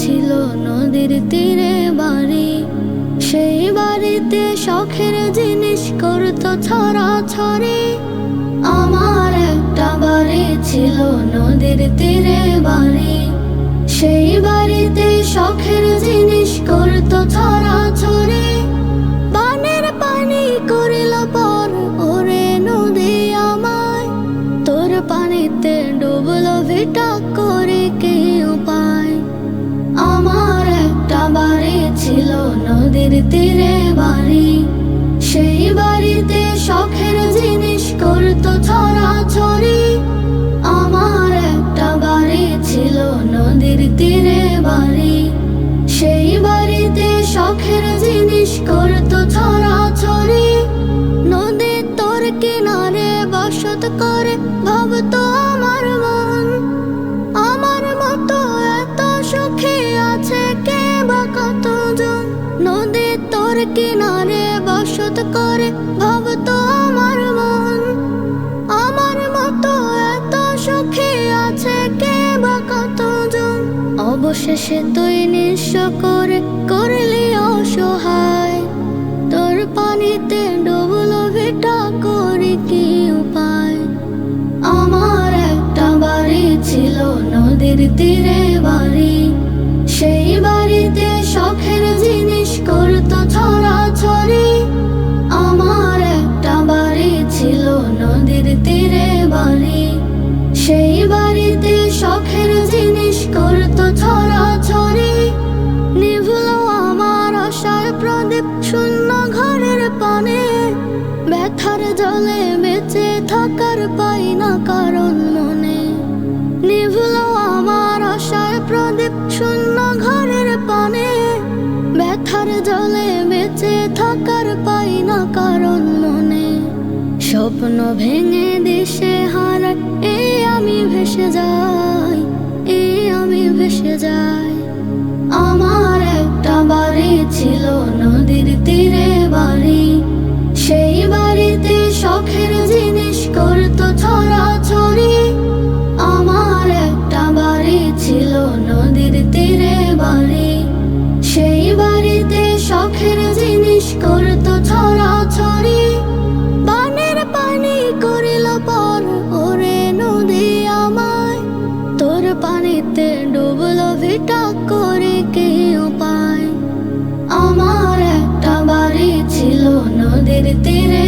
ছিল নদীর তীরে বাড়ি। সেই বাড়িতে শখের জিনিস করতো ছড়া ছড়ি আমার একটা বাড়ি ছিল নদীর তীরে বাড়ি। সেই বাড়িতে নদীর তীরে বাড়ি, সেই বাড়িতে শখের জিনিস করতো ছড়া ছড়ি আমার একটা বাড়ি ছিল নদীর তীরে বাড়ি, সেই বাড়িতে শখের জিনিস করতো ছড়া ছড়ি নদী তোর কিনারে বসত করে ভাবতো অবশেষে তুই নিঃস্ব করে করলি অসহায়। তোর পানিতে ডুবলো ভিটা করি কি উপায়? আমার একটা বাড়ি ছিল নদীর তীরে বাড়ি। সেই বাড়িতে শখের জিনিস করতো ছড়া ছড়ি আমার একটা বাড়ি ছিল নদীর তীরে বাড়ি। সেই বাড়িতে ব্যথার জলে বেঁচে থাকার পাই না কারণ মনে। নিভলো আমার আশার প্রদীপ শূন্য ঘরের পানে। ব্যথার জলে বেঁচে থাকার পাই না কারণ মনে। স্বপ্ন ভেঙে দিশে হারায় এই আমি ভেসে যাই এই আমি ভেসে যাই। আমার একটা বাড়ি ছিল, নদীর তীরে বাড়ি। জিনিস করতো ছড়া ছড়ি পানি করিল পর ওরে নদী আমায়। তোর পানিতে ডুবলো ভিটা করে আমার একটা বাড়ি ছিল নদীর তীরে।